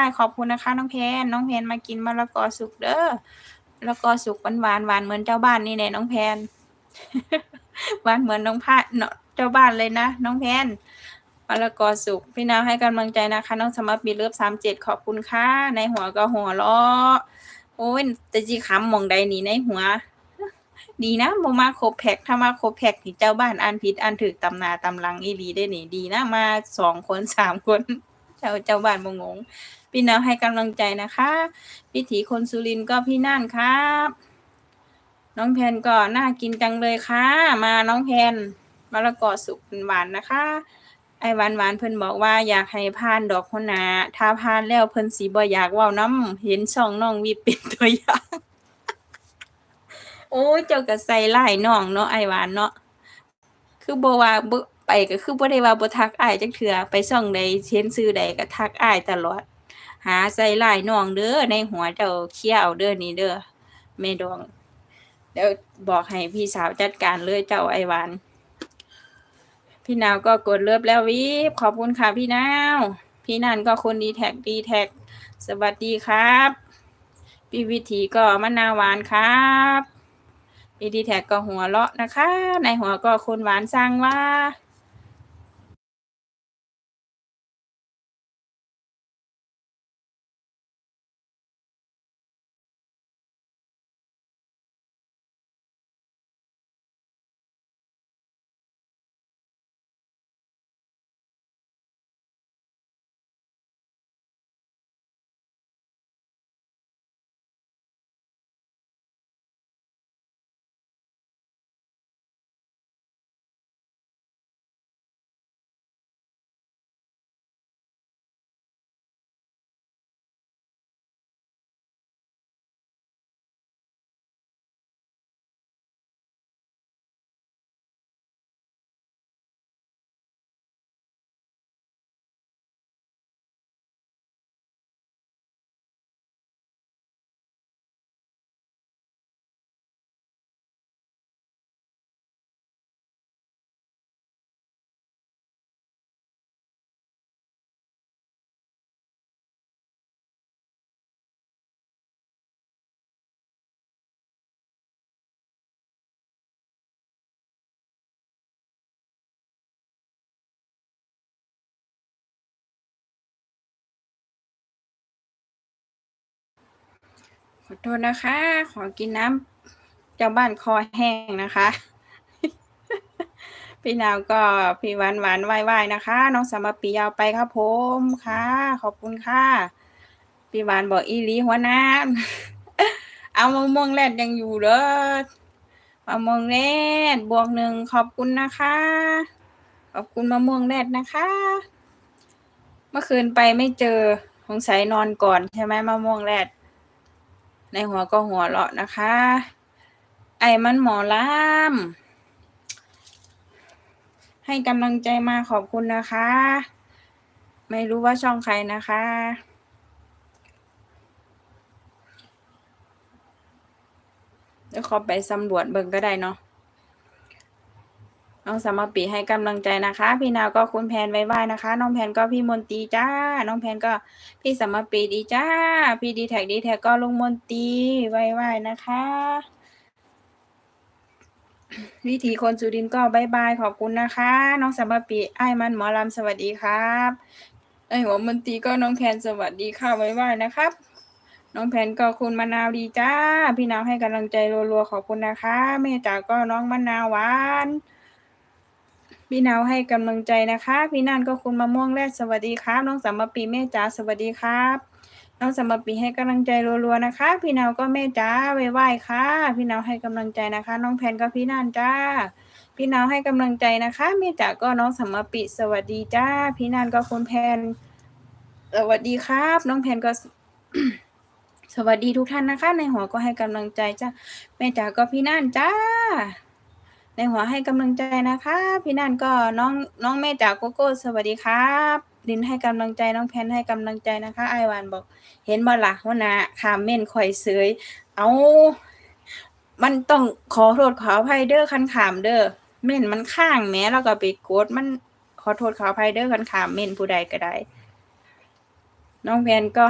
ายขอบคุณนะคะ น้องแพนน้องแพนมากินมะละกอสุกเด้อมะละกอสุกหวานหวานหวานเหมือนเจ้าบ้านนี่แน่น้องแพนหวานเหมือนน้องพาเนเจ้าบ้านเลยนะน้องแพนมะละกอสุกพี่นาวให้กำลังใจนะคะ น้องสมัครบีเลิฟสามเจ็ดขอบคุณค่ะ ในหัวก็หัวล้อโอ้ยแต่จีขำมองใดนี่ในหัว ดีนะบ่มาโครแพกถ้ามาโครแพกนี่เจ้าบ้านอ่านผิดอ่านถูกตำนาตำลังอีหลีได้หนีดีนะมาสองคนสามคน เจ้าเจ้าบ้านบ่งง พี่น้องให้กำลังใจนะคะพิถีคนสุรินก็พี่นั่นครับ น้องแพนก็น่ากินจังเลยค่ะ มาน้องแพนมะละกอสุกหวานนะคะ ไอ้หวานหวานเพิ่นบอกว่าอยากให้พานดอกหัวหนาถ้าพานแล้วเพิ่นสิบ่อยากว้าน้ำเห็นช่องน้องวิเป็นตัวอย่างโอ้ยเจ้าก็ใส่หลายน้องเนาะไอ้หวานเนาะคือบ่ว่าบ่ ไปก็คือบ่ได้ว่าบ่ทักอ้ายจักเทื่อไปช่องใดเห็นชื่อใดก็ทักอ้ายตลอด หาใส่หลายน้องเด้อในหัวเจ้าเคลียร์เอาเด้อนี่เด้อแม่ดวงเดี๋ยวบอกให้พี่สาวจัดการเลยเจ้าไอ้วานพี่นาวก็กดเลิฟแล้ววิบขอบคุณค่ะพี่นาว พี่นันก็คนดีแท็กดีแท็กสวัสดีครับพี่วิถีก็มะนาวหวานครับพี่ดีแท็กก็หัวเราะนะคะ ในหัวก็คนหวานสร้างว่า ขอโทษนะคะ ขอกินน้ำเจ้าบ้านคอแห้งนะคะ พี่นาวก็พี่หวานหวานไหว้ไหว้นะคะ น้องสามาปียาวไปครับผมค่ะ ขอบคุณค่ะ พี่หวานบอกอีลีหัวน้าเอามะม่วงแรดยังอยู่เด้อมะม่วงแรดบวกหนึ่งขอบคุณนะคะ ขอบคุณมะม่วงแรดนะคะ เมื่อคืนไปไม่เจอสงสัยนอนก่อนใช่ไหมมะม่วงแรด ในหัวก็หัวเราะนะคะ ไอ้มันหมอลามให้กำลังใจมาขอบคุณนะคะ ไม่รู้ว่าช่องใครนะคะ เดี๋ยวขอไปสำรวจเบิ่งก็ได้เนาะ น้องสามารถปีให้กำลังใจนะคะ พี่นาวก็คุณแพนไว้ไว้นะคะ น้องแพนก็พี่มนตรีจ้า น้องแพนก็พี่สามารถปีดีจ้า พี่ดีแท็กดีแท็กก็ลุงมนตรีไว้ไว้นะคะ วิธีคนสุรินก็บายบายขอบคุณนะคะ น้องสามารถปีไอ้มันหมอลำสวัสดีครับไอ้หัวมนตรีก็น้องแพนสวัสดีค่ะไว้ไว้นะครับน้องแพนก็คุณมะนาวดีจ้า พี่นาวให้กำลังใจรัวๆขอบคุณนะคะ แม่จ๋าก็น้องมะนาวหวาน พี่นาวให้กำลังใจนะคะ พี่นันก็คุณมะม่วงแรดสวัสดีครับ น้องสามปีแม่จ๋าสวัสดีครับ น้องสามปีให้กำลังใจรัวๆนะคะ พี่นาวก็แม่จ๋าไหว้ค่ะ พี่นาวให้กำลังใจนะคะ น้องแพนก็พี่นันจ้า พี่นาวให้กำลังใจนะคะแม่จ๋าก็น้องสามปีสวัสดีจ้า พี่นันก็คุณแพนสวัสดีครับ น้องแพนก็สวัสดีทุกท่านนะคะ ในหัวก็ให้กำลังใจจ้าแม่จ๋าก็พี่นันจ้า ในหัวให้กำลังใจนะคะ พี่นันก็น้องน้องแม่จ๋าโกโก้สวัสดีครับลินให้กำลังใจน้องแพนให้กำลังใจนะคะไอวานบอก เห็นบ่ล่ะว่านะขามเม่นข่อยเสยเอามันต้องขอโทษขออภัยเด้อคันขามเด้อเม่นมันข้างแม้แล้วก็ไปกดมันขอโทษขออภัยเด้อคันขามเม่นผู้ใดก็ได้ น้องแพนก็